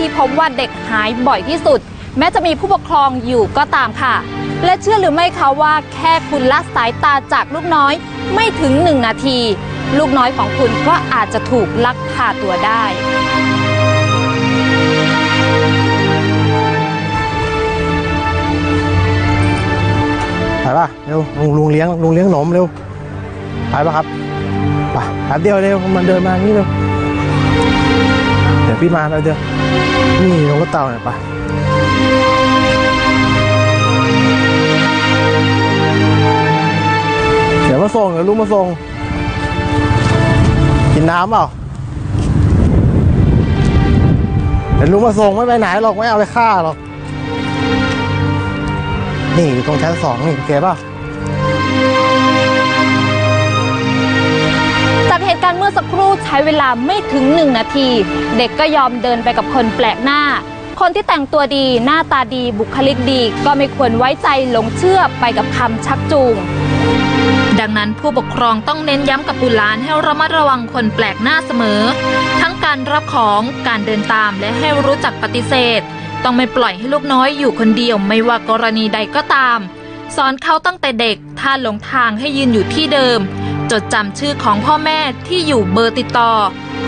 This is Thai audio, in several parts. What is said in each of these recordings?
ที่พบว่าเด็กหายบ่อยที่สุด แม้จะมีผู้ปกครองอยู่ก็ตามค่ะ และเชื่อหรือไม่คะว่าแค่คุณละสายตาจากลูกน้อยไม่ถึงหนึ่งนาที ลูกน้อยของคุณก็อาจจะถูกลักพาตัวได้ไปป่ะเร็วลุงลุงเลี้ยงลุงเลี้ยงขนมเร็วไปป่ะครับไปแป๊บเดียวเร็วมันเดินมานี่เร็วเดี๋ยว พี่มาแป๊บเดียวนี่ลงรถเต่าเนี่ยไปเดี๋ยวมาส่งเดี๋ยวลุงมาส่ง กินน้ำเปล่าเดี๋ยวลุงมาส่งไม่ไปไหนหรอกไม่เอาไปฆ่าหรอก นี่อยู่ตรงชั้นสองนี่โอเคป่ะ เวลาไม่ถึง1นาที เด็กก็ยอมเดินไปกับคนแปลกหน้า คนที่แต่งตัวดีหน้าตาดีบุคลิกดีก็ไม่ควรไว้ใจหลงเชื่อไปกับคำชักจูงดังนั้นผู้ปกครองต้องเน้นย้ำกับบุตรหลานให้ระมัดระวังคนแปลกหน้าเสมอ ทั้งการรับของการเดินตามและให้รู้จักปฏิเสธ ต้องไม่ปล่อยให้ลูกน้อยอยู่คนเดียวไม่ว่ากรณีใดก็ตาม สอนเขาตั้งแต่เด็กถ้าหลงทางให้ยืนอยู่ที่เดิม จดจำชื่อของพ่อแม่ที่อยู่เบอร์ติดต่อ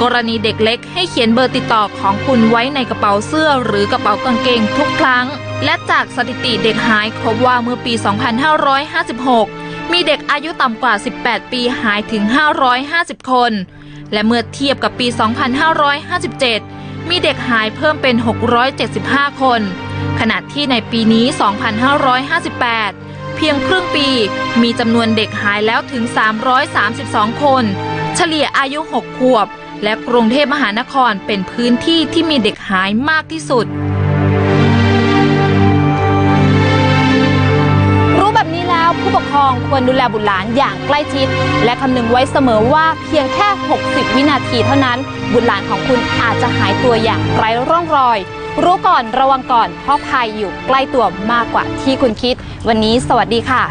กรณีเด็กเล็กให้เขียนเบอร์ติดต่อของคุณไว้ในกระเป๋าเสื้อหรือกระเป๋ากางเกงทุกครั้ง และจากสถิติเด็กหายพบว่าเมื่อปี 2556 มีเด็กอายุต่ำกว่า 18 ปีหายถึง 550 คน และเมื่อเทียบกับปี 2557 มีเด็กหายเพิ่มเป็น 675 คน ขณะที่ในปีนี้ 2558 พียงครึ่งปี มีจำนวนเด็กหายแล้วถึง 332 คน เฉลี่ยอายุ 6 ขวบ และกรุงเทพมหานครเป็นพื้นที่ที่มีเด็กหายมากที่สุด รู้แบบนี้แล้วผู้ปกครองควรดูแลบุตรหลานอย่างใกล้ชิด และคำนึงไว้เสมอว่าเพียงแค่ 60 วินาทีเท่านั้น บุตรหลานของคุณอาจจะหายตัวอย่างไร้ร่องรอย รู้ก่อนระวังก่อนเพราะภัยอยู่ใกล้ตัวมากกว่าที่คุณคิด วันนี้สวัสดีค่ะ